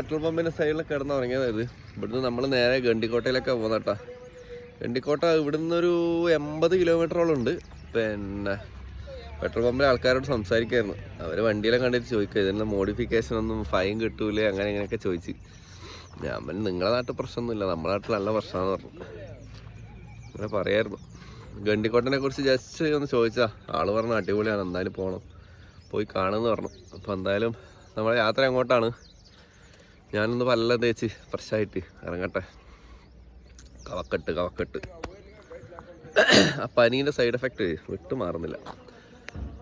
Petrol പമ്പിന്റെ സൈഡിൽ കിടന്ന് ഉറങ്ങിയത് ഇത്. ഇവിടുന്ന് നമ്മൾ നേരെ ഗണ്ടിക്കോട്ടയിലൊക്കെ പോകുന്നട്ടാ ഗണ്ടിക്കോട്ട ഇവിടുന്ന് ഒരു എൺപത് കിലോമീറ്ററോളം ഉണ്ട്. പിന്നെ പെട്രോൾ പമ്പിലെ ആൾക്കാരോട് സംസാരിക്കായിരുന്നു. അവർ വണ്ടിയെല്ലാം കണ്ടിട്ട് ചോദിക്കുക ഇതിന്റെ മോഡിഫിക്കേഷൻ ഒന്നും ഫൈൻ കിട്ടൂലേ? അങ്ങനെ ഇങ്ങനെയൊക്കെ ചോദിച്ച്. ഞാൻ പിന്നെ നിങ്ങളെ നാട്ടിൽ പ്രശ്നമൊന്നുമില്ല. നമ്മുടെ നാട്ടിൽ നല്ല പ്രശ്നമാണെന്ന് പറഞ്ഞു. അങ്ങനെ പറയായിരുന്നു. ഗണ്ടിക്കോട്ടനെ കുറിച്ച് ജസ്റ്റ് ഒന്ന് ചോദിച്ചാ ആൾ പറഞ്ഞു അടിപൊളിയാണ് എന്തായാലും പോകണം പോയി കാണുമെന്ന് പറഞ്ഞു. അപ്പോൾ എന്തായാലും നമ്മുടെ യാത്ര അങ്ങോട്ടാണ്. ഞാനൊന്ന് പല്ല തേച്ച് ഫ്രഷായിട്ട് ഇറങ്ങട്ടെ. കവക്കെട്ട് കവക്കെട്ട്. ആ പനീന്റെ സൈഡ് എഫക്റ്റ് വിട്ടു മാറുന്നില്ല.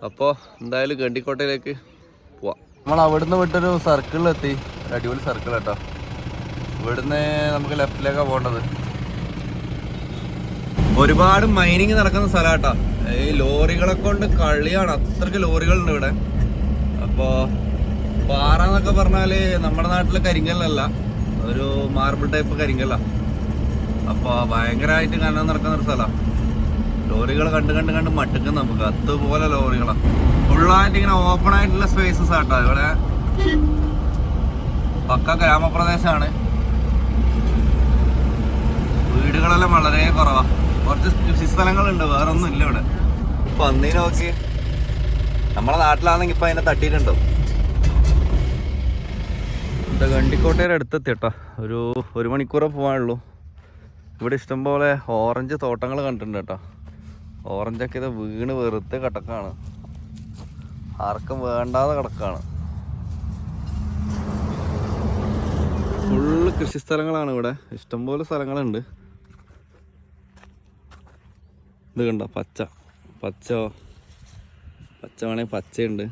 അപ്പോൾ എന്തായാലും ഗണ്ടിക്കോട്ടയിലേക്ക് പോവാം. നമ്മൾ അവിടുന്ന് വിട്ടൊരു സർക്കിളിലെത്തി. അടിപൊളി സർക്കിൾ കേട്ടോ. ഇവിടുന്ന് നമുക്ക് ലെഫ്റ്റിലേക്കാണ് പോകേണ്ടത്. ഒരുപാട് മൈനിങ് നടക്കുന്ന സ്ഥലമാട്ടോ ഈ ലോറികളെ കൊണ്ട് കളിയാണ്. അത്രയ്ക്ക് ലോറികളുണ്ട് ഇവിടെ. അപ്പോ പാറ എന്നൊക്കെ പറഞ്ഞാൽ നമ്മുടെ നാട്ടിലെ കരിങ്കല്ലല്ല. ഒരു മാർബിൾ ടൈപ്പ് കരിങ്കല്ല. അപ്പൊ ഭയങ്കരമായിട്ട് കനം നടക്കുന്ന ഒരു സ്ഥലമാണ് ലോറികൾ കണ്ട് കണ്ട് കണ്ട് മട്ടുക്കും നമുക്ക്. അതുപോലെ ലോറികളാ. ഫുള്ളായിട്ട് ഇങ്ങനെ ഓപ്പൺ ആയിട്ടുള്ള സ്പേസസ് ആട്ടോ. ഇവിടെ പക്ക ഗ്രാമപ്രദേശമാണ് വീടുകളെല്ലാം വളരെ കുറവാ. കുറച്ച് സ്ഥലങ്ങളുണ്ട്. വേറെ ഒന്നും ഇല്ല ഇവിടെ പന്നി നോക്കി നമ്മളെ നാട്ടിലാണെങ്കിൽ ഇപ്പൊ അതിനെ തട്ടിയിട്ടുണ്ടോ എന്താ ഗണ്ടിക്കോട്ടയുടെ അടുത്തെത്തി കേട്ടോ. ഒരു ഒരു മണിക്കൂറേ പോകാനുള്ളൂ ഇവിടെ ഇഷ്ടംപോലെ ഓറഞ്ച് തോട്ടങ്ങൾ കണ്ടിട്ടുണ്ട് കേട്ടോ. ഓറഞ്ചൊക്കെ ഇത് വീണ് വെറുതെ കിടക്കാണ്. ആർക്കും വേണ്ടാതെ കിടക്കാണ്. ഫുള്ള് കൃഷി സ്ഥലങ്ങളാണ് ഇവിടെ ഇഷ്ടംപോലെ സ്ഥലങ്ങളുണ്ട്. ഇത് കണ്ടോ? പച്ച. പച്ച? പച്ച വേണമെങ്കിൽ പച്ചയുണ്ട്.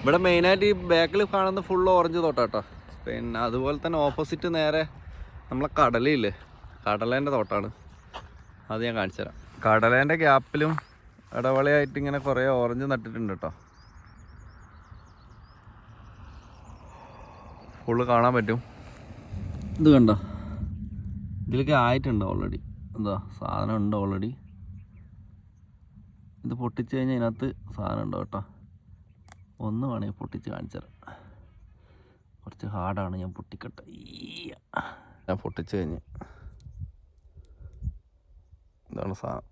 ഇവിടെ മെയിനായിട്ട് ഈ ബാക്കിൽ കാണുന്ന ഫുൾ ഓറഞ്ച് തോട്ടാട്ടോ. പിന്നെ അതുപോലെ തന്നെ ഓപ്പോസിറ്റ് നേരെ നമ്മളെ കടലയില്ലേ കടലേന്റെ തോട്ടാണ്. അത് ഞാൻ കാണിച്ചു തരാം. കടലേന്റെ ഗ്യാപ്പിലും ഇടവളയായിട്ട് ഇങ്ങനെ കുറേ ഓറഞ്ച് നട്ടിട്ടുണ്ട് കേട്ടോ ഫുള്ള് കാണാൻ പറ്റും. ഇത് കണ്ടോ? ഇതിലൊക്കെ ആയിട്ടുണ്ട് ഓൾറെഡി എന്താ സാധനം ഉണ്ട് ഓൾറെഡി ഇത് പൊട്ടിച്ച് കഴിഞ്ഞാൽ ഇതിനകത്ത് സാധനം ഉണ്ടോ കേട്ടോ ഒന്ന് വേണമെങ്കിൽ പൊട്ടിച്ച് കാണിച്ചുതരാം കുറച്ച് ഹാർഡാണ് ഞാൻ പൊട്ടിക്കട്ടെ. ഞാൻ പൊട്ടിച്ച് കഴിഞ്ഞ്. ഇതാണ് സാധനം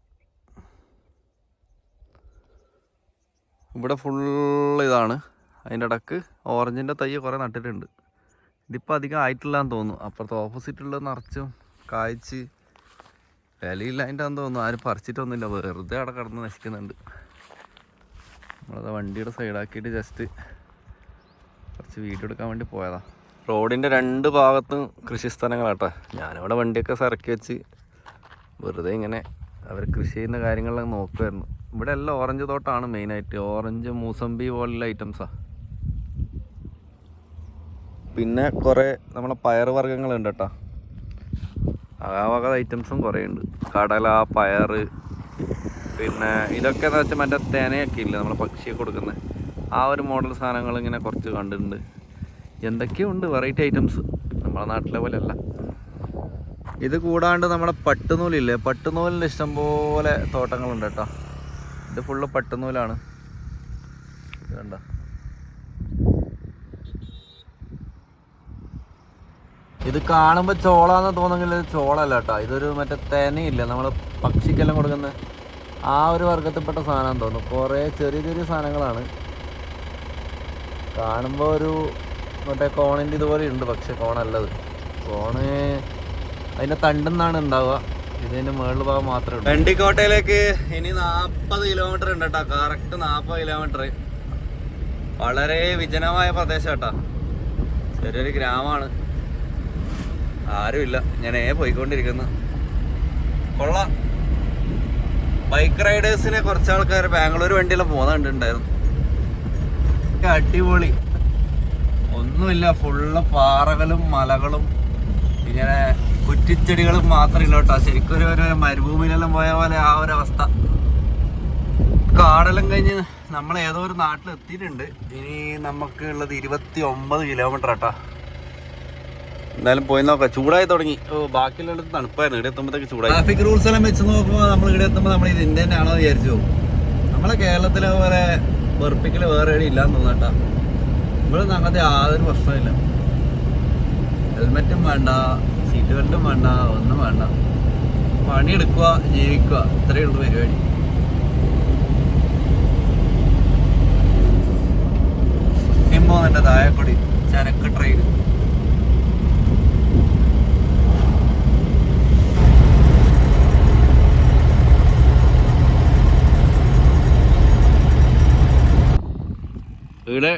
ഇവിടെ ഫുള്ള് ഇതാണ്. അതിന്റെ ഇടയ്ക്ക് ഓറഞ്ചിന്റെ തൈ കുറേ നട്ടിട്ടുണ്ട്. ഇതിപ്പോൾ അധികം ആയിട്ടില്ല എന്ന് തോന്നുന്നു. അപ്പുറത്ത് ഓപ്പോസിറ്റുള്ള നിറച്ചും കായ്ച്ച്. വിലയില്ല അതിന്റെ തോന്നുന്നു. ആരും പറിച്ചിട്ടൊന്നുമില്ല. വെറുതെ അവിടെ കിടന്ന് നശിക്കുന്നുണ്ട്. നമ്മളത് വണ്ടിയുടെ സൈഡാക്കിയിട്ട് ജസ്റ്റ് കുറച്ച് വീഡിയോ എടുക്കാൻ വേണ്ടി പോയതാ. റോഡിന്റെ രണ്ട് ഭാഗത്തും കൃഷി സ്ഥലങ്ങളാട്ടോ. ഞാനിവിടെ വണ്ടിയൊക്കെ സറക്കി വെച്ച് വെറുതെ ഇങ്ങനെ അവർ കൃഷി ചെയ്യുന്ന കാര്യങ്ങളെല്ലാം നോക്കുമായിരുന്നു ഇവിടെ എല്ലാം ഓറഞ്ച് തോട്ടമാണ് മെയിനായിട്ട് ഓറഞ്ച് മൂസമ്പി പോലുള്ള ഐറ്റംസാണ് പിന്നെ കുറേ നമ്മളെ പയർ വർഗങ്ങളുണ്ട് കേട്ടോ. ആ വക ഐറ്റംസും കുറേ ഉണ്ട് കടല പയർ പിന്നെ ഇതൊക്കെ എന്ന് വെച്ചാൽ മറ്റേ തേനയൊക്കെ ഇല്ലേ നമ്മളെ പക്ഷിയെ കൊടുക്കുന്നത് ആ ഒരു മോഡൽ സാധനങ്ങൾ ഇങ്ങനെ കുറച്ച് കണ്ടിട്ടുണ്ട്. എന്തൊക്കെയോ ഉണ്ട് വെറൈറ്റി ഐറ്റംസ് നമ്മളെ നാട്ടിലെ പോലെ അല്ല ഇത് കൂടാണ്ട് നമ്മുടെ പട്ടുനൂലില്ലേ? പട്ടുനൂലിന്റെ ഇഷ്ടംപോലെ തോട്ടങ്ങളുണ്ട് കേട്ടോ. ഇത് ഫുള്ള് പട്ടുനൂലാണ്. കണ്ടോ? ഇത് കാണുമ്പോൾ ചോളാന്ന് തോന്നുമെങ്കിൽ ഇത് ചോളല്ല കേട്ടോ. ഇതൊരു മറ്റേ തേനയില്ലേ? നമ്മൾ പക്ഷിക്കെല്ലാം കൊടുക്കുന്ന. ആ ഒരു വർഗത്തിൽപ്പെട്ട സാധനം തോന്നുന്നു. കുറേ ചെറിയ ചെറിയ സാധനങ്ങളാണ്. കാണുമ്പോൾ ഒരു മറ്റേ കോണിന്റെ ഇതുപോലെ ഉണ്ട് പക്ഷെ കോണല്ലത്. കോണ് അതിന്റെ തണ്ടെന്നാണ് ഉണ്ടാവുക. ഇതിന്റെ മുകളിൽ ഭാഗം മാത്രമേ ഉള്ളൂ. വെണ്ടിക്കോട്ടയിലേക്ക് ഇനി നാൽപ്പത് കിലോമീറ്റർ ഉണ്ട് കേട്ടോ. കറക്റ്റ് നാൽപ്പത് കിലോമീറ്റർ. വളരെ വിജനമായ പ്രദേശം കേട്ടോ. ചെറിയൊരു ഗ്രാമമാണ്. ആരുമില്ല. ഞാനേ പോയിക്കൊണ്ടിരിക്കുന്നു. കൊള്ളാം. ബൈക്ക് റൈഡേഴ്സിനെ കുറച്ച് ആൾക്കാർ ബാംഗ്ലൂർ വണ്ടിയിലും പോകുന്ന കണ്ടിട്ടുണ്ടായിരുന്നു. അടിപൊളി. ഒന്നുമില്ല ഫുള്ള് പാറകളും മലകളും ഇങ്ങനെ കുറ്റിച്ചെടികളും മാത്രമില്ല കേട്ടോ ശരിക്കും ഒരു ഒരു മരുഭൂമിയിലെല്ലാം പോയ പോലെ ആ ഒരു അവസ്ഥ. കാടെല്ലാം കഴിഞ്ഞ് നമ്മൾ ഏതോ ഒരു നാട്ടിൽ എത്തിയിട്ടുണ്ട് ഇനി നമുക്ക് ഉള്ളത് ഇരുപത്തി ഒമ്പത് കിലോമീറ്റർ കേട്ടോ എന്തായാലും പോയി നോക്കാം. ചൂടായി തുടങ്ങി. ബാക്കിയുള്ള തണുപ്പായിരുന്നു. ഇവിടെ എത്തുമ്പോഴത്തേക്ക് ചൂടായി. ട്രാഫിക് റൂൾസ് എല്ലാം വെച്ച് നോക്കുമ്പോൾ നമ്മൾ ഇവിടെ എത്തുമ്പോൾ നമ്മൾ ഇത് ഇന്ത്യന്റെ ആണോ വിചാരിച്ചു പോകും. നമ്മളെ കേരളത്തിലെ പോലെ വെറുപ്പിക്കൽ വേറെ എവിടെ ഇല്ലാന്ന് തോന്നട്ടാ ഇവിടെ അങ്ങനത്തെ യാതൊരു പ്രശ്നമില്ല ഹെൽമെറ്റും വേണ്ട സീറ്റ് ബെൽറ്റും വേണ്ട ഒന്നും വേണ്ട. പണിയെടുക്കുക ജീവിക്കുക. ഇത്രയേ ഉള്ളൂ പരിപാടി. ഇമ്പോ എന്റെ താഴെക്കൊടി. ചരക്ക് ട്രെയിൻ ഇവിടെ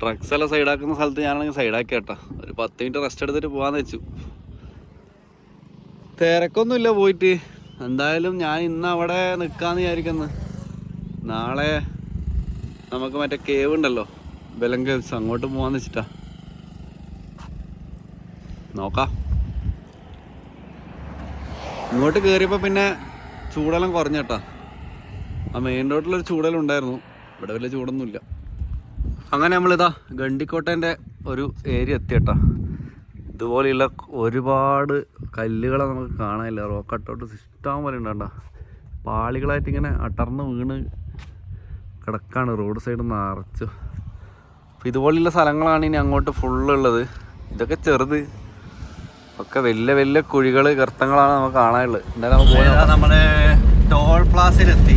ട്രക്സ് എല്ലാം സൈഡാക്കുന്ന സ്ഥലത്ത് ഞാനാണെങ്കിൽ സൈഡാക്കി കേട്ടോ ഒരു പത്ത് മിനിറ്റ് റെസ്റ്റ് എടുത്തിട്ട് പോകാന്ന് വെച്ചു. തിരക്കൊന്നുമില്ല പോയിട്ട്. എന്തായാലും ഞാൻ ഇന്ന് അവിടെ നിൽക്കാന്ന് വിചാരിക്കുന്ന. നാളെ നമുക്ക് മറ്റേ കേവ് ഉണ്ടല്ലോ. ബലം കേവ്സ് അങ്ങോട്ട് പോവാന്ന് വെച്ചിട്ടാ. നോക്കാം. ഇങ്ങോട്ട് കയറിയപ്പോൾ പിന്നെ ചൂടെല്ലാം കുറഞ്ഞ കേട്ടോ ആ മെയിൻ റോഡിലൊരു ചൂടെല്ലാം ഉണ്ടായിരുന്നു. ഇവിടെ വലിയ ചൂടൊന്നുമില്ല. അങ്ങനെ നമ്മളിതാ ഗണ്ടിക്കോട്ടേന്റെ ഒരു ഏരിയ എത്തിയട്ടാ. ഇതുപോലെയുള്ള ഒരുപാട് കല്ലുകളെ നമുക്ക് കാണാനില്ല. റോക്ക് കട്ടൗട്ട് ഇഷ്ടം പോലെ ഉണ്ടാ പാളികളായിട്ട് ഇങ്ങനെ അടർന്ന് വീണ് കിടക്കാണ്. റോഡ് സൈഡ് നിറച്ചു അപ്പോൾ ഇതുപോലെയുള്ള സ്ഥലങ്ങളാണ് ഇനി അങ്ങോട്ട് ഫുള്ള് ഉള്ളത് ഇതൊക്കെ ചെറുത്. ഒക്കെ വലിയ വലിയ കുഴികൾ ഗർത്തങ്ങളാണ് നമുക്ക് കാണാനുള്ളത്. എന്തായാലും നമ്മുടെ ടോൾ പ്ലാസിലെത്തി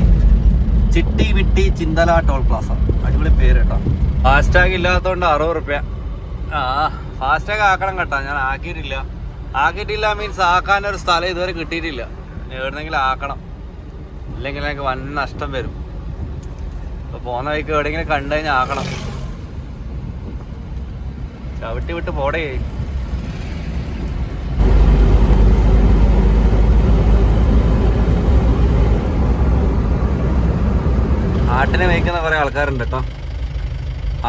ചിട്ടി വിട്ടി ചിന്തല ടോൾ പ്ലാസ. അടിപൊളി പേര് കേട്ടോ ഫാസ്ടാഗ് ഇല്ലാത്തതുകൊണ്ട് അറുപത് റുപ്യ. ആ ഫാസ്ടാഗ് ആക്കണം കേട്ടോ. ഞാൻ ആക്കിയിട്ടില്ല. ആക്കിയിട്ടില്ല മീൻസ് ആക്കാൻ ഒരു സ്ഥലം ഇതുവരെ കിട്ടിയിട്ടില്ല. എവിടെന്നെങ്കിലും ആക്കണം. ഇല്ലെങ്കിൽ എനിക്ക് വൻ നഷ്ടം വരും. ഇപ്പൊ പോന്ന വഴിക്ക് എവിടെയെങ്കിലും കണ്ടു കഴിഞ്ഞാൽ ആക്കണം. ചവിട്ടി വിട്ട് പോടേ. ആട്ടിനെ മേയ്ക്കുന്ന കുറെ ആൾക്കാരുണ്ട് കേട്ടോ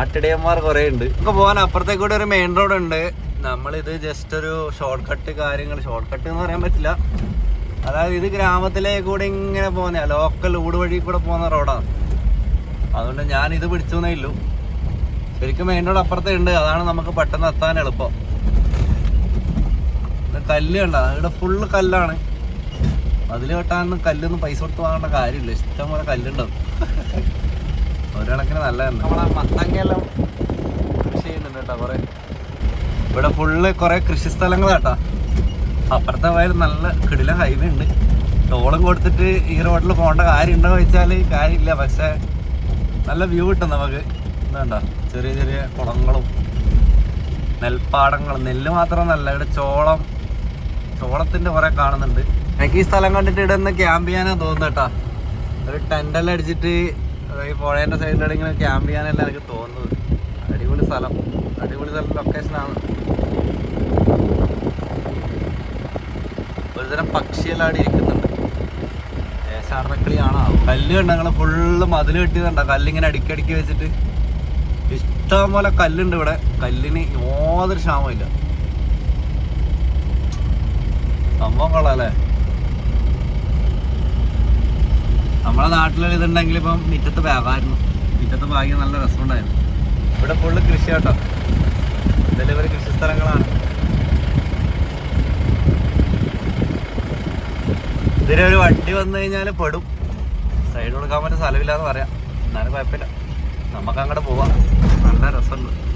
ആട്ടിടയന്മാർ കുറെ ഉണ്ട് നമുക്ക് പോകാൻ അപ്പുറത്തേക്ക് കൂടെ ഒരു മെയിൻ റോഡ് ഉണ്ട്. നമ്മളിത് ജസ്റ്റ് ഒരു ഷോർട്ട് കട്ട് കാര്യങ്ങൾ ഷോർട്ട് കട്ട് എന്ന് പറയാൻ പറ്റില്ല. അതായത് ഇത് ഗ്രാമത്തിലെ കൂടെ ഇങ്ങനെ പോകുന്ന ലോക്കൽ ഊട് വഴി കൂടെ പോകുന്ന റോഡാണ് അതുകൊണ്ട് ഞാൻ ഇത് പിടിച്ചു എന്നേ ഉള്ളൂ. ശരിക്കും മെയിൻ റോഡ് അപ്പുറത്തേ ഉണ്ട്. അതാണ് നമുക്ക് പെട്ടെന്ന് എത്താൻ എളുപ്പം. കല്ല് കണ്ട? ഇവിടെ ഫുള്ള് കല്ലാണ്. അതിൽ വെട്ടാനൊന്നും കല്ലൊന്നും പൈസ കൊടുത്ത് വാങ്ങേണ്ട കാര്യമില്ല. ഇഷ്ടം പോലെ കല്ലുണ്ടാവും. ഒരു കണക്കിന് നല്ലതന്നെ. നമ്മളെ മത്തങ്ങയെല്ലാം കൃഷി ചെയ്യുന്നുണ്ട് കേട്ടോ കുറെ. ഇവിടെ ഫുള്ള് കുറേ കൃഷി സ്ഥലങ്ങളാട്ടാ. അപ്പുറത്തെ വയൽ നല്ല കിടില ഹൈവേ ഉണ്ട്. ടോളും കൊടുത്തിട്ട് ഈ റോഡിൽ പോകേണ്ട കാര്യം ഉണ്ടോ വെച്ചാൽ കാര്യമില്ല. പക്ഷേ നല്ല വ്യൂ കിട്ടും നമുക്ക്. എന്താണ്ട ചെറിയ ചെറിയ കുളങ്ങളും നെൽപ്പാടങ്ങളും. നെല്ല് മാത്രമല്ല ഇവിടെ ചോളം. ചോളത്തിന്റെ കുറേ കാണുന്നുണ്ട്. എനിക്ക് ഈ സ്ഥലം കണ്ടിട്ട് ഇവിടെ നിന്ന് ക്യാമ്പ് ചെയ്യാനാ തോന്നുന്നു കേട്ടാ ഒരു ടെന്റെല്ലാം അടിച്ചിട്ട് ഈ പുഴേന്റെ സൈഡിലൂടെ ഇങ്ങനെ ക്യാമ്പ് ചെയ്യാനല്ല എനിക്ക് തോന്നുന്നത്. അടിപൊളി സ്ഥലം. അടിപൊളി സ്ഥലം ലൊക്കേഷനാണ് ഒരുതരം പക്ഷിയെല്ലാം അവിടെ ഇരിക്കുന്നുണ്ട്. ദേശാടനക്കിളിയാണോ കല്ല് കണ്ട ഞങ്ങൾ ഫുള്ള് മതിൽ കെട്ടിയതുണ്ട കല്ലിങ്ങനെ അടിക്കടിക്ക് വെച്ചിട്ട്. ഇഷ്ടം പോലെ കല്ലുണ്ട് ഇവിടെ. കല്ലിന് യാതൊരു ക്ഷാമമില്ല സംഭവം കൊള്ളാം അല്ലേ? നമ്മളെ നാട്ടിൽ ഇതുണ്ടെങ്കിൽ ഇപ്പം മിറ്റത്ത് പാകായിരുന്നു മിറ്റത്ത് ഭാഗ്യം നല്ല രസമുണ്ടായിരുന്നു. ഇവിടെ ഫുള്ള് കൃഷി കേട്ടോ. ഡെലിവറി കൃഷി സ്ഥലങ്ങളാണ്. ഇതിലെ ഒരു വണ്ടി വന്നു കഴിഞ്ഞാൽ പെടും. സൈഡ് കൊടുക്കാൻ പറ്റുന്ന സ്ഥലമില്ലാന്ന് പറയാം. എന്നാലും കുഴപ്പമില്ല. നമുക്ക് അങ്ങോട്ട് പോവാം. നല്ല രസമുണ്ട്.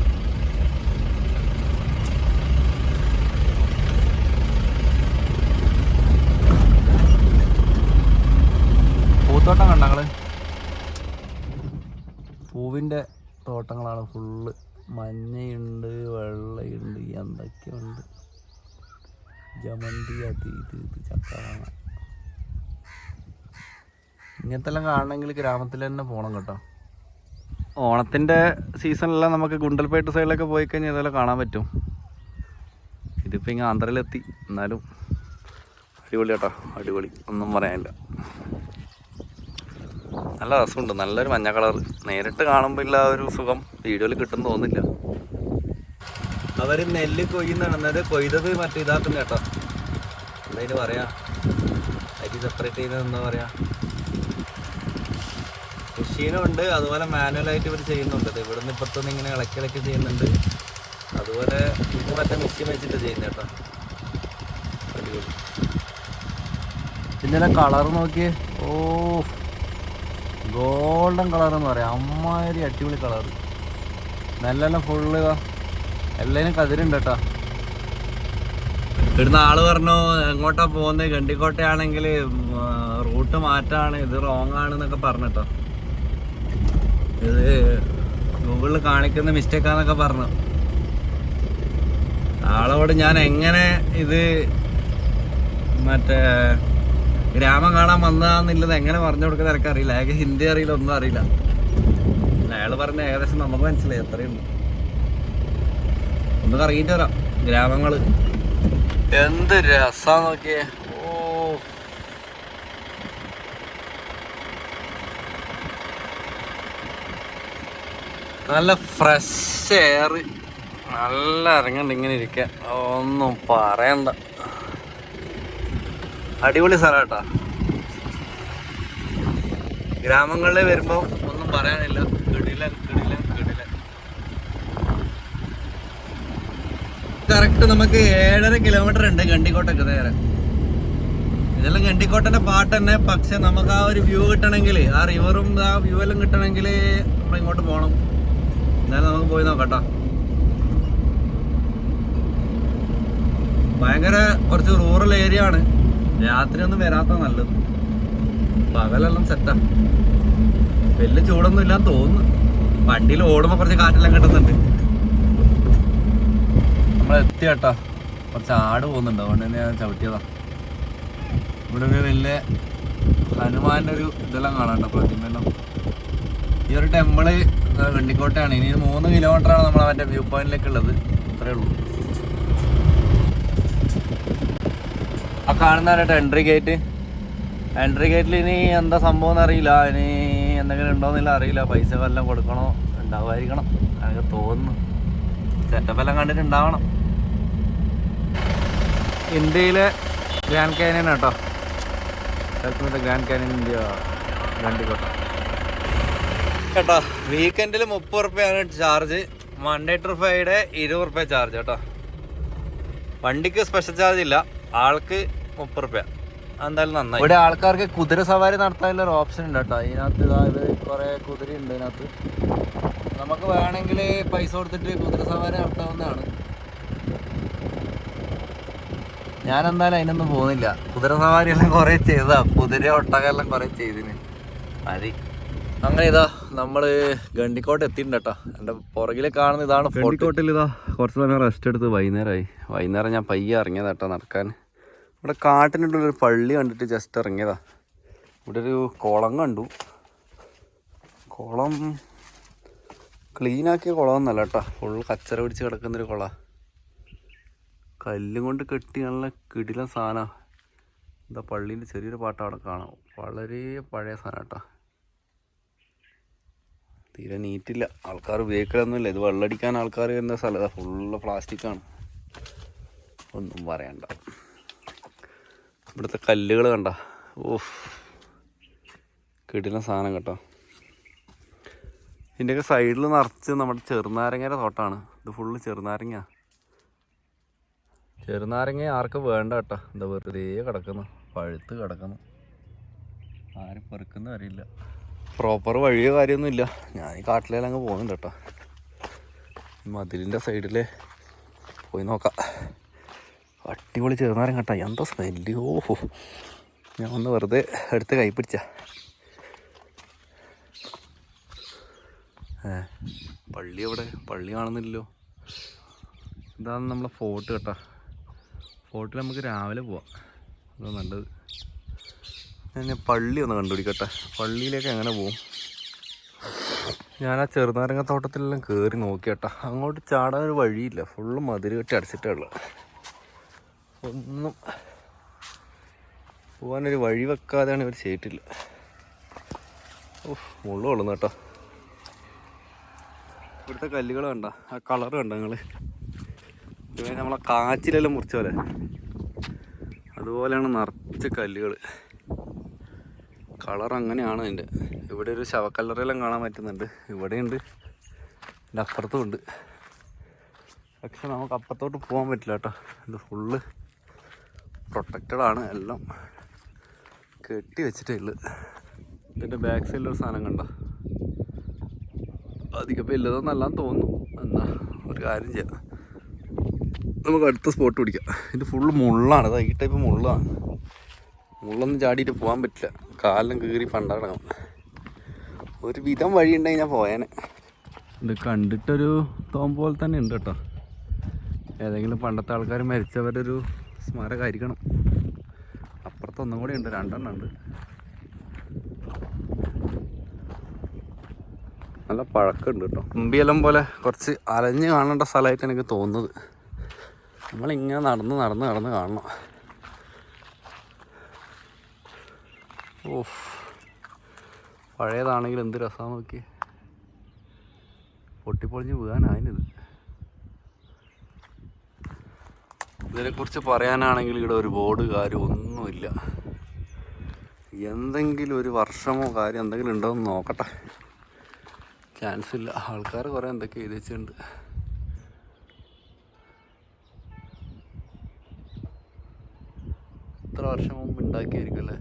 കണ്ട ഞങ്ങൾ പൂവിന്റെ തോട്ടങ്ങളാണ് ഫുള്ള് മഞ്ഞയുണ്ട് വെള്ളയുണ്ട് എന്തൊക്കെയുണ്ട്? ജമന്തി അത് ഇത് ഇത് ചക്കമാങ്ങ ഇങ്ങനത്തെ എല്ലാം കാണണമെങ്കിൽ ഗ്രാമത്തിൽ തന്നെ പോകണം കേട്ടോ. ഓണത്തിന്റെ സീസണിലെല്ലാം നമുക്ക് ഗുണ്ടൽപേട്ട് സൈഡിലൊക്കെ പോയി കഴിഞ്ഞാൽ ഇതെല്ലാം കാണാൻ പറ്റും. ഇതിപ്പോൾ ഇങ്ങനെ ആന്ധ്രയിലെത്തി. എന്നാലും അടിപൊളി കേട്ടോ അടിപൊളി. ഒന്നും പറയാനില്ല. നല്ല രസമുണ്ട്. നല്ലൊരു മഞ്ഞ കളർ നേരിട്ട് കാണുമ്പോൾ ഇല്ല ഒരു സുഖം. വീഡിയോയിൽ കിട്ടും തോന്നില്ല അവർ നെല്ല് കൊയ്യുന്നതാണ് അതായത് കൊയ്തത് മറ്റേ ഇതാക്കുന്ന കേട്ടോ. എന്തായാലും പറയാ. അരി സെപ്പറേറ്റ് ചെയ്യുന്നത് എന്താ പറയാ? മെഷീനും ഉണ്ട് അതുപോലെ മാനുവലായിട്ട് ഇവർ ചെയ്യുന്നുണ്ട്. ഇത് ഇവിടുന്ന് ഇപ്പുറത്തുനിന്ന് ഇങ്ങനെ ഇളക്കി ഇളക്കി ചെയ്യുന്നുണ്ട്. അതുപോലെ ഇത് മറ്റേ മെഷീൻ വെച്ചിട്ട് ചെയ്യുന്നത് കേട്ടോ. അടിപൊളി. ഇതിന്റെ കളർ നോക്കിയേ. ഓ. ഗോൾഡൻ കളർ എന്ന് പറയാം. അമ്മാതിരി അടിപൊളി കളർ നെല്ലെല്ലാം ഫുള്ള് എല്ലാം കതിരുണ്ട് കേട്ടോ. ഇവിടുന്ന് ആൾ പറഞ്ഞു എങ്ങോട്ടാ പോകുന്നത് ഗണ്ടിക്കോട്ടയാണെങ്കിൽ റൂട്ട് മാറ്റാണ്. ഇത് റോങ് ആണ് എന്നൊക്കെ പറഞ്ഞിട്ടോ ഇത് ഗൂഗിളിൽ കാണിക്കുന്ന മിസ്റ്റേക്കാന്നൊക്കെ പറഞ്ഞു. ആളോട് ഞാൻ എങ്ങനെ ഇത് മറ്റേ ഗ്രാമം കാണാൻ വന്നതാന്നുള്ളത് എങ്ങനെ പറഞ്ഞു കൊടുക്കുന്നത് എനിക്ക് അറിയില്ല അയാൾക്ക് ഹിന്ദി അറിയില്ല ഒന്നും അറിയില്ല. അയാൾ പറഞ്ഞ ഏകദേശം നമുക്ക് മനസ്സിലായി എത്രയുണ്ട് ഒന്ന് കറങ്ങിയിട്ട് വരാം ഗ്രാമങ്ങൾ. എന്ത് രസാ നോക്കിയേ. ഓ. നല്ല ഫ്രഷ് എയർ നല്ല ഇറങ്ങണ്ട് ഇങ്ങനെ ഇരിക്കാൻ. ഒന്നും പറയണ്ട. അടിപൊളി സ്ഥലം ഗ്രാമങ്ങളിൽ വരുമ്പോൾ ഒന്നും പറയാനില്ല. കിടിലൻ കിടിലൻ കിടിലൻ. കറക്റ്റ് നമുക്ക് ഏഴര കിലോമീറ്റർ ഉണ്ട് ഗണ്ടിക്കോട്ടൊക്കെ നേരെ. ഇതെല്ലാം ഗണ്ടിക്കോട്ടന്റെ പാട്ട് തന്നെ. പക്ഷെ നമുക്ക് ആ ഒരു വ്യൂ കിട്ടണമെങ്കിൽ ആ റിവറും ആ വ്യൂ എല്ലാം കിട്ടണമെങ്കിൽ നമ്മൾ ഇങ്ങോട്ട് പോകണം എന്നാലും നമുക്ക് പോയി നോക്കട്ടോ. ഭയങ്കര കുറച്ച് റൂറൽ ഏരിയ ആണ്. രാത്രി ഒന്നും വരാത്ത നല്ലത്. പകലെല്ലാം സെറ്റാ വലിയ ചൂടൊന്നും ഇല്ലാന്ന് തോന്നുന്നു. വണ്ടിയിൽ ഓടുമ്പോ കുറച്ച് കാറ്റെല്ലാം കിട്ടുന്നുണ്ട്. നമ്മൾ എത്തി കേട്ടോ. കുറച്ച് ആട് പോകുന്നുണ്ട്. അതുകൊണ്ട് തന്നെ ഞാൻ ചവിട്ടിയതാ. ഇവിടെ ഒരു വലിയ ഹനുമാന്റെ ഒരു ഇതെല്ലാം കാണാം കേട്ടോ ഈ ഒരു ടെമ്പിൾ വെണ്ണിക്കോട്ടയാണ് ഇനി മൂന്ന് കിലോമീറ്റർ ആണ് നമ്മൾ മറ്റേ വ്യൂ പോയിന്റിലേക്ക് ഉള്ളത് അത്രേ ഉള്ളൂ. ആ കാണുന്നതാണ് എൻട്രി ഗേറ്റ് എൻട്രി ഗേറ്റിൽ ഇനി എന്താ സംഭവം എന്നറിയില്ല. ഇനി എന്തെങ്കിലും ഉണ്ടോന്നില്ല അറിയില്ല. പൈസ വല്ലതും കൊടുക്കണോ? ഉണ്ടാവുമായിരിക്കണം. എനിക്ക് തോന്നുന്നു. സെറ്റപ്പ് എല്ലാം കണ്ടിട്ട് ഉണ്ടാവണം. ഇന്ത്യയിലെ ഗ്രാൻഡ് കാനിയൻ കേട്ടോ ഗ്രാൻഡ് കാനിയൻ ഇന്ത്യ. ഗണ്ടിക്കോട്ട കേട്ടോ വീക്കെൻഡിൽ മുപ്പത് റുപ്യാണ് ചാർജ് മൺഡേ ടു ഫ്രൈഡേ ഇരുപത് റുപ്യ ചാർജ് കേട്ടോ. വണ്ടിക്ക് സ്പെഷ്യൽ ചാർജ് ഇല്ല. ആൾക്ക് മുപ്പത് റുപ്യ. എന്തായാലും നന്നായി. ഇവിടെ ആൾക്കാർക്ക് കുതിര സവാരി നടത്താനുള്ള ഒരു ഓപ്ഷൻ ഉണ്ട് കേട്ടോ. ഇതിനകത്ത് ഇതാ കുറെ കുറേ കുതിര ഉണ്ട് ഇതിനകത്ത്. നമുക്ക് വേണമെങ്കിൽ പൈസ കൊടുത്തിട്ട് കുതിര സവാരി നടത്താവുന്നതാണ്. ഞാൻ എന്തായാലും അതിനൊന്നും പോകുന്നില്ല. കുതിര സവാരി എല്ലാം കുറേ ചെയ്തതാ. കുതിര ഒട്ടകെല്ലാം കുറേ ചെയ്തിന്. മതി. അങ്ങനെ ഇതാ നമ്മൾ ഗണ്ടിക്കോട്ട് എത്തിയിട്ടുണ്ട് കേട്ടോ. എന്റെ പുറകിൽ കാണുന്ന ഇതാണ് ഗണ്ടിക്കോട്ടിൽ ഇതാ കുറച്ച് സമയം റെസ്റ്റ് എടുത്ത് വൈകുന്നേരമായി വൈകുന്നേരം ഞാൻ പയ്യെ ഇറങ്ങിയതാട്ടോ നടക്കാൻ. ഇവിടെ കാട്ടിനുള്ള ഒരു പള്ളി കണ്ടിട്ട് ജസ്റ്റ് ഇറങ്ങിയതാ. ഇവിടെ ഒരു കുളം കണ്ടു. കുളം ക്ലീനാക്കിയ കുളമൊന്നല്ല കേട്ടോ. ഫുൾ കച്ചറ പിടിച്ച് കിടക്കുന്നൊരു കുള. കല്ലും കൊണ്ട് കെട്ടി നല്ല കിടിലൻ സാധനം എന്താ പള്ളീന്റെ ചെറിയൊരു പാട്ട് അവിടെ കാണാം. വളരെ പഴയ സാധനം കേട്ടോ. തീരെ നീറ്റില്ല ആൾക്കാർ ഉപയോഗിക്കലൊന്നുമില്ല. ഇത് വെള്ളടിക്കാൻ ആൾക്കാർ വരുന്ന സ്ഥലമാണ് ഫുള്ള് പ്ലാസ്റ്റിക്കാണ് ഒന്നും പറയണ്ട. ഇവിടുത്തെ കല്ലുകൾ കണ്ട. ഓഫ് കിടിലൻ സാധനം കേട്ടോ. ഇതിന്റെയൊക്കെ സൈഡിൽ നിറച്ച് നമ്മുടെ ചെറുനാരങ്ങയുടെ തോട്ടാണ്. ഇത് ഫുള്ള് ചെറുനാരങ്ങ ചെറുനാരങ്ങ ആർക്കും വേണ്ട കേട്ടോ. എന്താ വെറുതെ കിടക്കുന്നു. പഴുത്ത് കിടക്കുന്നു. ആരും പെറുക്കുന്ന അറിയില്ല പ്രോപ്പർ വഴിയോ കാര്യമൊന്നുമില്ല ഞാൻ ഈ കാട്ടിലെല്ലാം അങ്ങ് പോകുന്നുണ്ട് കേട്ടോ. മതിലിന്റെ സൈഡിൽ പോയി നോക്കാം. അടിപൊളി ചെറുനാരം കേട്ടോ. എന്താ സ്മെല്ല് ഓഹോ ഞാൻ ഒന്ന് വെറുതെ എടുത്ത് കൈ പിടിച്ച. പള്ളി എവിടെ? പള്ളി കാണുന്നില്ലല്ലോ. ഇതാണ് നമ്മളെ ഫോർട്ട് കേട്ടോ. ഫോർട്ടിൽ നമുക്ക് രാവിലെ പോവാം. അതാ നല്ലത്. ഞാൻ പള്ളി ഒന്ന് കണ്ടുപിടിക്കട്ടെ. പള്ളിയിലേക്ക് എങ്ങനെ പോവും? ഞാൻ ആ ചെറുനാരങ്ങത്തോട്ടത്തിലെല്ലാം കയറി നോക്കിയട്ടാ. അങ്ങോട്ട് ചാടാൻ ഒരു വഴിയില്ല. ഫുള്ള് മതിൽ കെട്ടി അടച്ചിട്ടേ ഉള്ളു. ഒന്നും പോകാനൊരു വഴി വെക്കാതെയാണ് ഇവർ ചെയ്തിട്ടില്ല. ഓഹ് മുള്ളു കൊള്ളുന്ന കേട്ടോ. ഇവിടുത്തെ കല്ലുകൾ കണ്ട? ആ കളർ കണ്ട നിങ്ങൾ ഇവ നമ്മളെ കാച്ചിലെല്ലാം മുറിച്ച പോലെ. അതുപോലെയാണ് നിറച്ച് കല്ലുകൾ കളർ അങ്ങനെയാണ് അതിന്റെ ഇവിടെ ഒരു ശവക്കല്ലറയെല്ലാം കാണാൻ പറ്റുന്നുണ്ട്. ഇവിടെയുണ്ട്. എന്റെ അപ്പുറത്തും ഉണ്ട്. പക്ഷെ നമുക്ക് അപ്പുറത്തോട്ട് പോകാൻ പറ്റില്ല കേട്ടോ. ഇത് ഫുള്ള് പ്രൊട്ടക്റ്റഡ് ആണ്. എല്ലാം കെട്ടി വെച്ചിട്ടേ ഉള്ളു. ഇതിന്റെ ബാക്ക് സൈഡിലൊരു സാധനം കണ്ട? അധികം വലുതൊന്നല്ലാന്ന് തോന്നുന്നു. എന്നാ ഒരു കാര്യം ചെയ്യാം. നമുക്ക് അടുത്ത സ്പോട്ട് പിടിക്കാം. ഇത് ഫുള്ള് മുള്ളാണ്. ഇതാ ഈ ടൈപ്പ് മുള്ളാണ്. മുള്ളൊന്നും ചാടിയിട്ട് പോകാൻ പറ്റില്ല. കാലിലും കീറി പണ്ടടങ്ങും ഒരു വിധം വഴി ഉണ്ടെങ്കിൽ ഞാൻ പോയേനെ. ഇത് കണ്ടിട്ടൊരു തോം പോലെ തന്നെ ഉണ്ട് കേട്ടോ. ഏതെങ്കിലും പണ്ടത്തെ ആൾക്കാർ മരിച്ചവരൊരു സ്മാരകമായിരിക്കണം അപ്പുറത്ത് ഒന്നും കൂടി ഉണ്ട് രണ്ടെണ്ണം ഉണ്ട്. നല്ല പഴക്കമുണ്ട് കേട്ടോ. മുമ്പിയെല്ലാം പോലെ കുറച്ച് അലഞ്ഞ് കാണേണ്ട സ്ഥലമായിട്ട് എനിക്ക് തോന്നുന്നത്. നമ്മളിങ്ങനെ നടന്ന് നടന്ന് നടന്ന് കാണണം. ഓഫ്. പഴയതാണെങ്കിൽ എന്ത് രസമാണെന്ന് നോക്കി പൊട്ടിപ്പൊളിഞ്ഞ് വീഴാനായത് ഇതിനെക്കുറിച്ച് പറയാനാണെങ്കിൽ ഇവിടെ ഒരു ബോർഡ് കാര്യം ഒന്നുമില്ല എന്തെങ്കിലും ഒരു വർഷമോ കാര്യം എന്തെങ്കിലും ഉണ്ടോ എന്ന് നോക്കട്ടെ. ചാൻസ് ഇല്ല ആൾക്കാർ കുറേ എന്തൊക്കെ എഴുതി വെച്ചിട്ടുണ്ട്. എത്ര വർഷം മുമ്പ് ഉണ്ടാക്കിയായിരിക്കും അല്ലേ?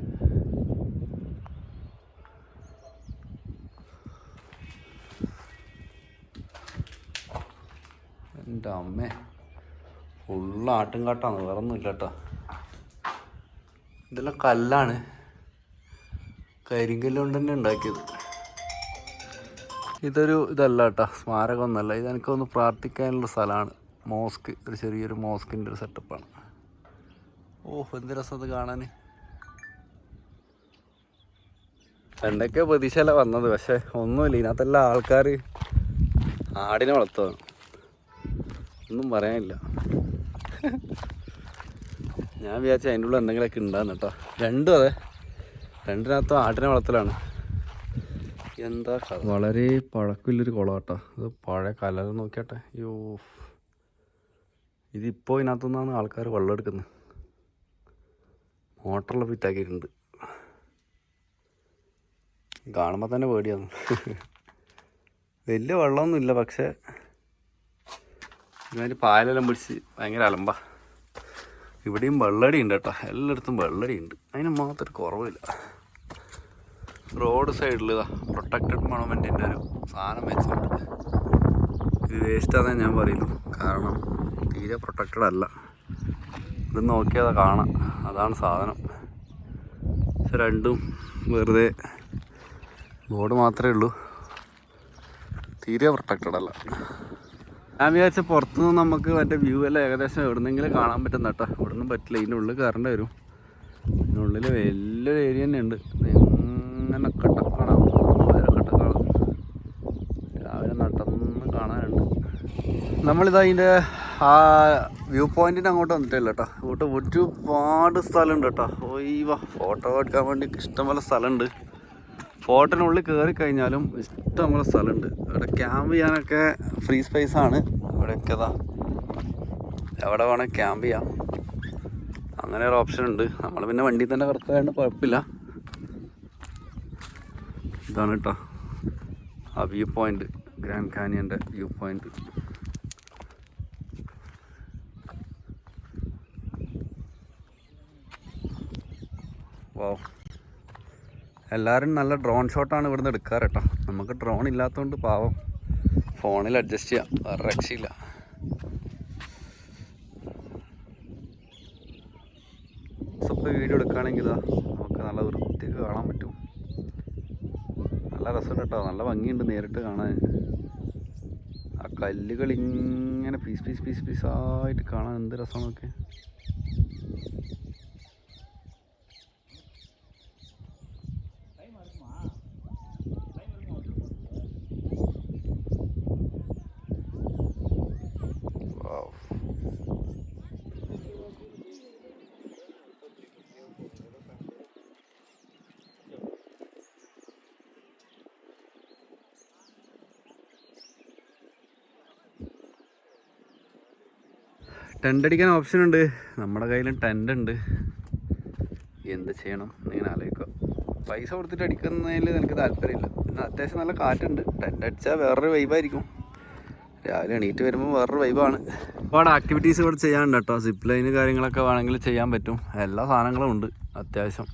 എന്റെ അമ്മേ. ഫുള്ള് ആട്ടുംകാട്ടാണ് വേറെ ഒന്നുമില്ല കേട്ടോ ഇതെല്ലാം കല്ലാണ്. കരിങ്കല്ല് കൊണ്ട് തന്നെ ഉണ്ടാക്കിയത്. ഇതൊരു ഇതല്ല കേട്ടോ സ്മാരകമൊന്നുമല്ല. ഇത് എനിക്കൊന്ന് പ്രാർത്ഥിക്കാനുള്ള സ്ഥലമാണ്. മോസ്ക് ഒരു ചെറിയൊരു മോസ്കിന്റെ ഒരു സെറ്റപ്പാണ്. ഓഹ് എന്ത് രസം അത് കാണാൻ എന്തൊക്കെയോ പ്രതീക്ഷയല്ല വന്നത് പക്ഷെ ഒന്നുമില്ല. ഇതിനകത്തെല്ലാം ആൾക്കാർ ആടിനെ വളർത്തുക ഒന്നും പറയാനില്ല. ഞാൻ വിചാരിച്ച അതിന്റെ ഉള്ളിൽ എന്തെങ്കിലുമൊക്കെ ഉണ്ടാകുന്ന കേട്ടോ. രണ്ടും അതെ. രണ്ടിനകത്തും ആട്ടിനെ വളർത്തലാണ്. എന്താ കഥ? വളരെ പഴക്കമില്ലൊരു കുളം കേട്ടോ. ഇത് പഴയ കലർ നോക്കിയാട്ടെ. യോ ഇതിപ്പോൾ ഇതിനകത്തുനിന്നാണ് ആൾക്കാർ വെള്ളം എടുക്കുന്നത്. മോട്ടറിൽ ഫിറ്റാക്കിയിട്ടുണ്ട് കാണുമ്പോൾ തന്നെ പേടിയാണ്. വലിയ വെള്ളമൊന്നുമില്ല പക്ഷേ ഇതിനൊരു പാലെല്ലാം പിടിച്ച് ഭയങ്കര അലമ്പാ. ഇവിടെയും വെള്ളടി ഉണ്ട് കേട്ടോ. എല്ലായിടത്തും വെള്ളടി ഉണ്ട് അതിന് മാത്രം കുറവില്ല. റോഡ് സൈഡിൽ ഇതാ പ്രൊട്ടക്റ്റഡ് മോണമെന്റിന്റെ ഒരു സാധനം വെച്ചിട്ടുണ്ട്. ഇത് വേസ്റ്റാന്നേ ഞാൻ പറയുള്ളൂ കാരണം തീരെ പ്രൊട്ടക്റ്റഡ് അല്ല. ഇത് നോക്കിയാൽ കാണാം. അതാണ് സാധനം. രണ്ടും വെറുതെ ബോർഡ് മാത്രമേ ഉള്ളൂ. തീരെ പ്രൊട്ടക്റ്റഡ് അല്ല. ഞാൻ വിചാരിച്ച പുറത്തുനിന്ന് നമുക്ക് മറ്റേ വ്യൂ എല്ലാം ഏകദേശം എവിടെന്നെങ്കിലും കാണാൻ പറ്റുന്ന കേട്ടോ. ഇവിടെ നിന്നും പറ്റില്ല. ഇതിന്റെ ഉള്ളിൽ കയറേണ്ടി വരും. ഇതിനുള്ളിൽ വലിയൊരു ഏരിയ തന്നെ ഉണ്ട്. ഇങ്ങനെ കട്ടക്കാണാം? വളരെ കട്ടക്കാണാം. രാവിലെ നട്ടന്ന് കാണാനുണ്ട്. നമ്മളിതാ അതിന്റെ ആ വ്യൂ പോയിന്റിന് അങ്ങോട്ട് വന്നിട്ടില്ല കേട്ടോ. അങ്ങോട്ട് ഒരുപാട് സ്ഥലമുണ്ട് കേട്ടോ. ഓയ്വ ഫോട്ടോ എടുക്കാൻ വേണ്ടി ഇഷ്ടംപോലെ സ്ഥലമുണ്ട് ഫോട്ടോനുള്ളിൽ കയറി കഴിഞ്ഞാലും ഇഷ്ടംപോലെ സ്ഥലമുണ്ട്. ഇവിടെ ക്യാമ്പ് ചെയ്യാനൊക്കെ ഫ്രീ സ്പേസ് ആണ്. ഇവിടെയൊക്കെ ഇതാ എവിടെ വേണേൽ ക്യാമ്പ് ചെയ്യാം. അങ്ങനെ ഒരു ഓപ്ഷൻ ഉണ്ട്. നമ്മൾ പിന്നെ വണ്ടി തന്നെ കിടക്കാണ്ട് കുഴപ്പമില്ല. ഇതാണ് കേട്ടോ ആ വ്യൂ പോയിന്റ് ഗ്രാൻഡ് കാനിയന്റെ വ്യൂ പോയിന്റ് വോ എല്ലാവരും നല്ല ഡ്രോൺ ഷോട്ടാണ് ഇവിടുന്ന് എടുക്കാറ് കേട്ടോ. നമുക്ക് ഡ്രോൺ ഇല്ലാത്തതുകൊണ്ട് പാവം. ഫോണിൽ അഡ്ജസ്റ്റ് ചെയ്യാം. വേറെ രക്ഷയില്ല. ഇപ്പോൾ വീഡിയോ എടുക്കുകയാണെങ്കിൽ നമുക്ക് നല്ല വൃത്തിക്ക് കാണാൻ പറ്റും. നല്ല രസമുണ്ട് കേട്ടോ. നല്ല ഭംഗിയുണ്ട് നേരിട്ട് കാണാൻ. ആ കല്ലുകൾ ഇങ്ങനെ പീസ് പീസ് പീസ് പീസായിട്ട് കാണാൻ എന്ത് രസമാണ് ടെന്റ് അടിക്കാൻ ഓപ്ഷൻ ഉണ്ട്. നമ്മുടെ കയ്യിലും ടെന്റ് ഉണ്ട്. എന്ത് ചെയ്യണം എന്നിങ്ങനെ ആലോചിക്കുക. പൈസ കൊടുത്തിട്ട് അടിക്കുന്നതിൽ എനിക്ക് താല്പര്യമില്ല. പിന്നെ അത്യാവശ്യം നല്ല കാറ്റുണ്ട്. ടെന്റ് അടിച്ചാൽ വേറൊരു വൈബായിരിക്കും രാവിലെ എണീറ്റ് വരുമ്പോൾ വേറൊരു വൈബാണ് ഒരുപാട് ആക്ടിവിറ്റീസ് ഇവിടെ ചെയ്യാനുണ്ട് കേട്ടോ. സിപ്പ് ലൈന് കാര്യങ്ങളൊക്കെ വേണമെങ്കിൽ ചെയ്യാൻ പറ്റും. എല്ലാ സാധനങ്ങളും ഉണ്ട് അത്യാവശ്യം.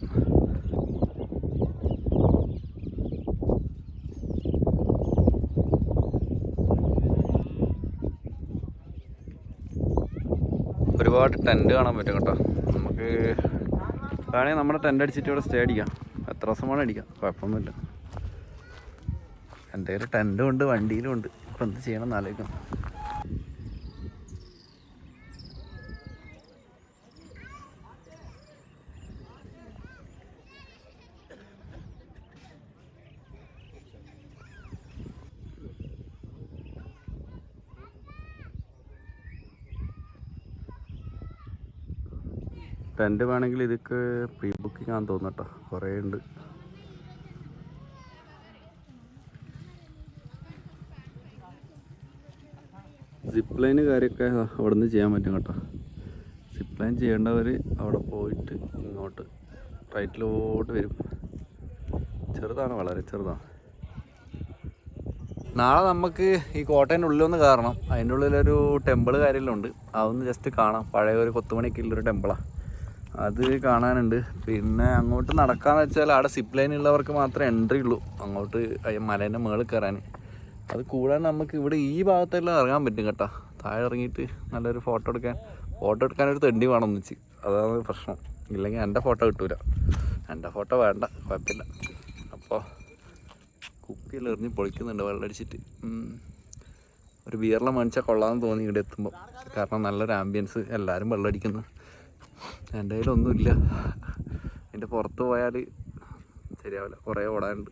ഒരുപാട് ടെന്റ് കാണാൻ പറ്റും കേട്ടോ. നമുക്ക് വേണമെങ്കിൽ നമ്മുടെ ടെന്റ് അടിച്ചിട്ട് ഇവിടെ സ്റ്റേ അടിക്കാം. എത്ര ദിവസം വേണം അടിക്കാം. കുഴപ്പമൊന്നുമില്ല. എന്റെ കയ്യിൽ ടെന്റും ഉണ്ട് വണ്ടിയിലും ഉണ്ട്. ഇപ്പം എന്ത് ചെയ്യണം എന്ന് ടെന്റ് വേണമെങ്കിൽ ഇതൊക്കെ പ്രീ ബുക്കിംഗ് ആണെന്ന് തോന്നട്ടോ കുറേ ഉണ്ട്. സിപ്പ് ലൈന് കാര്യമൊക്കെ അവിടെ നിന്ന് ചെയ്യാൻ പറ്റും കേട്ടോ. സിപ്പ് ലൈൻ ചെയ്യേണ്ടവർ അവിടെ പോയിട്ട് ഇങ്ങോട്ട് റൈറ്റിലോട്ട് വരും. ചെറുതാണ് വളരെ ചെറുതാണ്. നാളെ നമുക്ക് ഈ കോട്ടയന്റെ ഉള്ളിലൊന്ന് കയറണം. അതിന്റെ ഉള്ളിലൊരു ടെമ്പിൾ കാര്യമെല്ലാം ഉണ്ട്. അതൊന്ന് ജസ്റ്റ് കാണാം. പഴയ ഒരു കൊത്തുമണിക്കുള്ളൊരു ടെമ്പിളാണ് അത് കാണാനുണ്ട്. പിന്നെ അങ്ങോട്ട് നടക്കാന്ന് വെച്ചാൽ അവിടെ സിപ്പ് ലൈൻ ഉള്ളവർക്ക് മാത്രമേ എൻട്രി ഉള്ളൂ. അങ്ങോട്ട് മലേന്റെ മുകളിൽ കയറാൻ. അത് കൂടാതെ നമുക്ക് ഇവിടെ ഈ ഭാഗത്തെല്ലാം ഇറങ്ങാൻ പറ്റും കേട്ടോ. താഴെ ഇറങ്ങിയിട്ട് നല്ലൊരു ഫോട്ടോ എടുക്കാൻ. ഫോട്ടോ എടുക്കാൻ ഒരു തെണ്ടി വേണം ഒന്നിച്ച്. അതാണ് പ്രശ്നം. ഇല്ലെങ്കിൽ എന്റെ ഫോട്ടോ കിട്ടൂല. എന്റെ ഫോട്ടോ വേണ്ട. കുഴപ്പമില്ല. അപ്പോൾ കുപ്പിയെല്ലാം എറിഞ്ഞ് പൊളിക്കുന്നുണ്ട് വെള്ളമടിച്ചിട്ട്. ഒരു ബിയറിലെ മേടിച്ചാൽ കൊള്ളാമെന്ന് തോന്നി ഇവിടെ എത്തുമ്പോൾ കാരണം നല്ലൊരു ആംബിയൻസ് എല്ലാവരും വെള്ളമടിക്കുന്നു. എന്റെ കയ്യിലൊന്നുമില്ല എന്റെ പുറത്ത് പോയാൽ ശരിയാവില്ല. കുറേ ഓടാനുണ്ട്.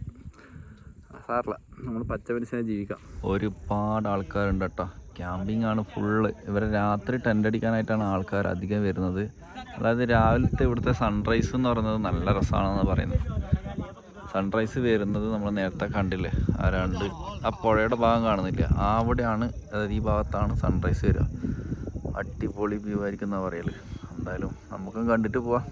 സാറില്ല നമ്മൾ പച്ച മനുഷ്യനെ ജീവിക്കാം. ഒരുപാട് ആൾക്കാരുണ്ട് കേട്ടോ. ക്യാമ്പിംഗ് ആണ് ഫുള്ള് ഇവരെ രാത്രി ടെന്റ് അടിക്കാനായിട്ടാണ് ആൾക്കാർ അധികം വരുന്നത്. അതായത് രാവിലത്തെ ഇവിടുത്തെ സൺറൈസ് എന്ന് പറയുന്നത് നല്ല രസമാണെന്ന് പറയുന്നത്. സൺറൈസ് വരുന്നത് നമ്മൾ നേരത്തെ കണ്ടില്ലേ? ആ രണ്ട് ആ പുഴയുടെ ഭാഗം കാണുന്നില്ല? ആ അവിടെയാണ് അതായത് ഈ ഭാഗത്താണ് സൺറൈസ് വരിക. അടിപൊളി വ്യൂ ആയിരിക്കും എന്നാണ് പറയൽ. എന്തായാലും നമുക്കും കണ്ടിട്ട് പോവാം.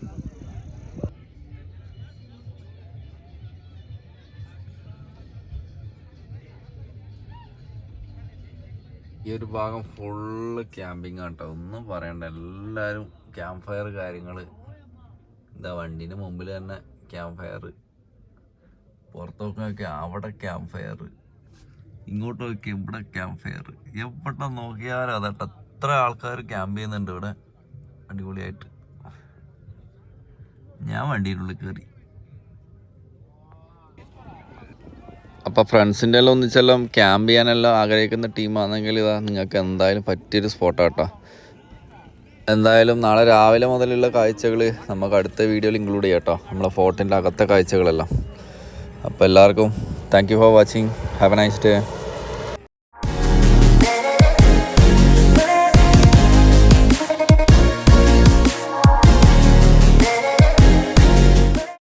ഈ ഒരു ഭാഗം ഫുള്ള് ക്യാമ്പിംഗ് കേട്ടോ ഒന്നും പറയണ്ട. എല്ലാവരും ക്യാമ്പ് ഫയർ കാര്യങ്ങൾ എന്താ വണ്ടീന്റെ മുമ്പിൽ തന്നെ ക്യാമ്പ് ഫയർ പുറത്ത് നോക്കിയൊക്കെ അവിടെ ക്യാമ്പ് ഫയർ ഇങ്ങോട്ട് നോക്കി ഇവിടെ ക്യാമ്പ് ഫയർ എവിടെ നോക്കിയാലും അതട്ടെ. എത്ര ആൾക്കാർ ക്യാമ്പ് ചെയ്യുന്നുണ്ട് ഇവിടെ? അടിപൊളിയായിട്ട്. ഞാൻ വണ്ടിയിലുള്ളിൽ കയറി അപ്പോൾ ഫ്രണ്ട്സിന്റെ എല്ലാം ഒന്നിച്ചെല്ലാം ക്യാമ്പ് ചെയ്യാനെല്ലാം ആഗ്രഹിക്കുന്ന ടീമാണെങ്കിൽ ഇതാ നിങ്ങൾക്ക് എന്തായാലും പറ്റിയൊരു സ്പോട്ടാ കേട്ടോ എന്തായാലും നാളെ രാവിലെ മുതലുള്ള കാഴ്ചകൾ നമുക്ക് അടുത്ത വീഡിയോയിൽ ഇൻക്ലൂഡ് ചെയ്യാം കേട്ടോ നമ്മളെ ഫോർട്ടിന്റെ അകത്തെ കാഴ്ചകളെല്ലാം. അപ്പോൾ എല്ലാവർക്കും thank you for watching have a nice day